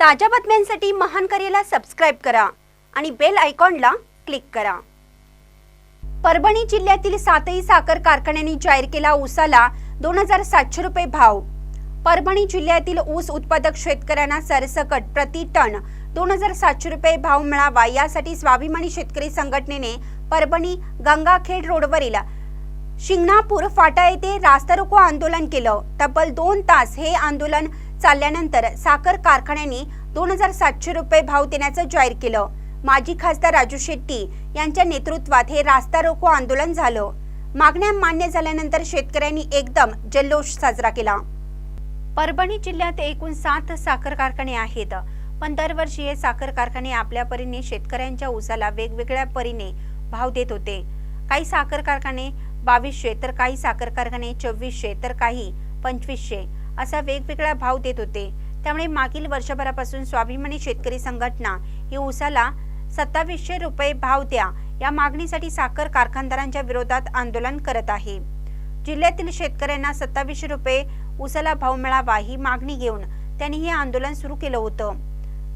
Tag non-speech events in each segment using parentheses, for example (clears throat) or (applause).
ताज्या बातम्यांसाठी महान करेला सबस्क्राईब करा आणि बेल आयकॉनला क्लिक करा. परभणी जिल्ह्यातील सातही साखर कारखान्यांनी जाहीर केला ऊसाला दोन हजार सातशे रुपये भाव. परभणी जिल्ह्यातील ऊस उत्पादक शेतकऱ्यांना सरसकट प्रति टन दोन हजार सातशे रुपये भाव मिळावा यासाठी स्वाभिमानी शेतकरी संघटनेने परभणी गंगाखेड रोडवरील शिंगणापूर फाटा येथे रास्ता रोको आंदोलन केलं. तब्बल दोन तास हे आंदोलन चालल्यानंतर साखर कारखान्यांनी दोन हजार सातशे रुपये भाव देण्याचं जाहीर केलं. माजी खासदार राजू शेट्टी यांच्या नेतृत्वात हे रास्ता रोको आंदोलन झालं. मागण्या मान्य झाल्यानंतर शेतकऱ्यांनी एकदम जल्लोष साजरा केला. परभणी जिल्ह्यात एकूण सात साखर कारखाने आहेत. पण दरवर्षी हे साखर कारखाने आपल्या परीने शेतकऱ्यांच्या ऊसाला वेगवेगळ्या परीने भाव देत होते. काही साखर कारखाने बावीसशे तर काही साखर कारखाने चोवीसशे तर काही पंचवीसशे. असा वेगवेगळा भाव देत होते. त्यामुळे मागील वर्षभरापासून स्वाभिमानी शेतकरी संघटना ही ऊसाला सत्तावीसशे रुपये भाव द्या या मागणीसाठी साखर कारखानदारांच्या विरोधात आंदोलन करत आहे. जिल्ह्यातील शेतकऱ्यांना सत्तावीसशे रुपये ऊसाला भाव मिळावा ही मागणी घेऊन त्यांनी हे आंदोलन सुरू केलं होतं.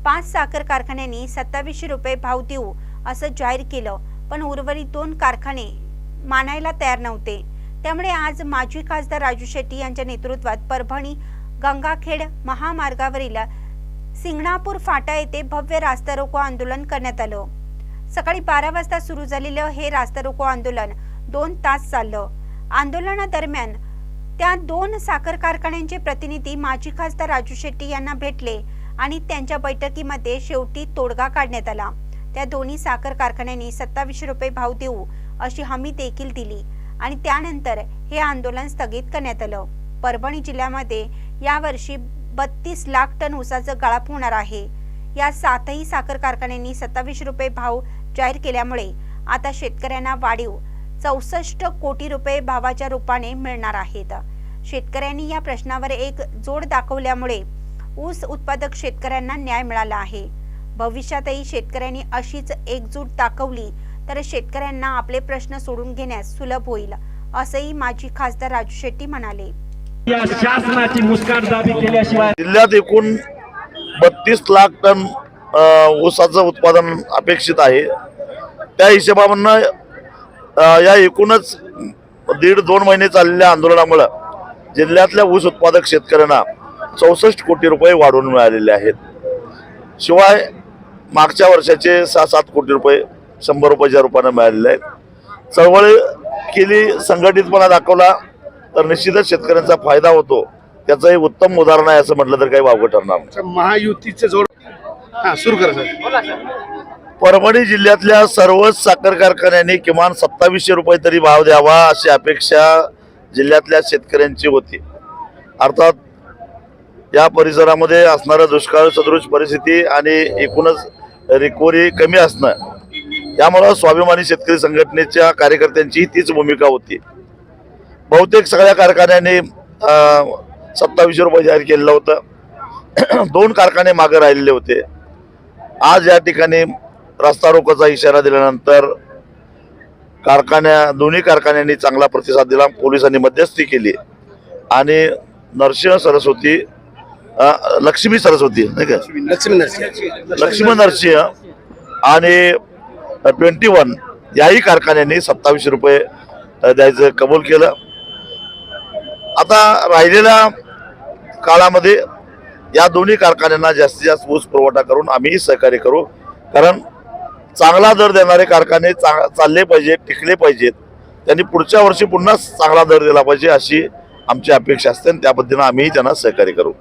पाच साखर कारखान्यांनी सत्तावीसशे रुपये भाव देऊ असं जाहीर केलं पण उर्वरित दोन कारखाने मानायला तयार नव्हते. त्यामुळे आज माजी खासदार राजू शेट्टी यांच्या नेतृत्वात परभणी गंगाखेड महामार्गावरील सिंगणापूर फाटा येथे भव्य रास्ता रोको आंदोलन करण्यात आलं. सकाळी बारा वाजता सुरू झालेलं हे रास्ता रोको आंदोलन दोन तास चाललं. आंदोलनादरम्यान त्या दोन साखर कारखान्यांचे प्रतिनिधी माजी खासदार राजू शेट्टी यांना भेटले आणि त्यांच्या बैठकीमध्ये शेवटी तोडगा काढण्यात आला. त्या दोन्ही साखर कारखान्यांनी सत्तावीसशे रुपये भाव देऊ अशी हमी देखील दिली. आणि त्यानंतर हे आंदोलन स्थगित करण्यात आलं. परभणी जिल्ह्यामध्ये यावर्षी बत्तीस लाख टन ऊसाचं गाळप होणार आहे. या सातही साखर कारखान्यांनी सत्तावीस रुपये भाव जाहीर केल्यामुळे आता शेतकऱ्यांना वाढीव चौसष्ट कोटी रुपये भावाच्या रूपाने मिळणार आहेत. शेतकऱ्यांनी या प्रश्नावर एक जोड दाखवल्यामुळे ऊस उत्पादक शेतकऱ्यांना न्याय मिळाला आहे. भविष्यातही शेतकऱ्यांनी अशीच एकजूट दाखवली तर शेतकऱ्यांना आपले प्रश्न सोडून घेण्यास सुलभ होईल असंही माजी खासदार राजू शेट्टी म्हणाले. या शासनाची केल्याशिवाय जिल्ह्यात एकूण बत्तीस लाख टन अ, ऊसाचं उत्पादन अपेक्षित आहे. त्या हिशोबानं अ, या एकूणच दीड दोन महिने चाललेल्या आंदोलनामुळं जिल्ह्यातल्या ऊस उत्पादक शेतकऱ्यांना चौसष्ट कोटी रुपये वाढवून मिळालेले आहेत. शिवाय मागच्या वर्षाचे सहा सात कोटी रुपये शंभर रुपयाच्या रूपानं मिळालेले आहेत. चळवळ केली संघटितपणा दाखवला तर निश्चितच शेतकऱ्यांचा फायदा होतो. त्याचं हे उत्तम उदाहरण आहे असं म्हटलं तर काही वावगं ठरणार नाही. महायुतीचे जोड हा सुरू करा सर. परभणी जिल्ह्यातल्या सर्वच साखर कारखान्यांनी किमान सत्तावीसशे रुपये तरी भाव द्यावा अशी अपेक्षा जिल्ह्यातल्या शेतकऱ्यांची होती. अर्थात या परिसरामध्ये असणारं दुष्काळ सदृश परिस्थिती आणि एकूणच रिकव्हरी कमी असणं यामुळं स्वाभिमानी शेतकरी संघटनेच्या कार्यकर्त्यांची तीच भूमिका होती. बहुतेक सगळ्या कारखान्यांनी सत्तावीसशे रुपये जाहीर केलेलं होतं. (clears throat) दोन कारखाने मागे राहिलेले होते. आज या ठिकाणी रस्ता रोकोचा इशारा दिल्यानंतर कारखान्या दोन्ही कारखान्यांनी चांगला प्रतिसाद दिला. पोलिसांनी मध्यस्थी केली. आणि नरसिंह सरस्वती लक्ष्मी सरस्वती नाही का? लक्ष्मी नरसिंह. लक्ष्मण नरसिंह आणि ट्वेंटी वन याही कारखान्यांनी सत्तावीसशे रुपये द्यायचं कबूल केलं. आता राहिलेल्या काळामध्ये या दोन्ही कारखान्यांना जास्तीत जास्त ऊस पुरवठा करून आम्हीही सहकार्य करू. कारण चांगला दर देणारे कारखाने चांग चालले पाहिजेत टिकले पाहिजेत. त्यांनी पुढच्या वर्षी पुन्हा चांगला दर दिला पाहिजे अशी आमची अपेक्षा असते आणि त्या पद्धतीनं आम्हीही त्यांना सहकार्य करू.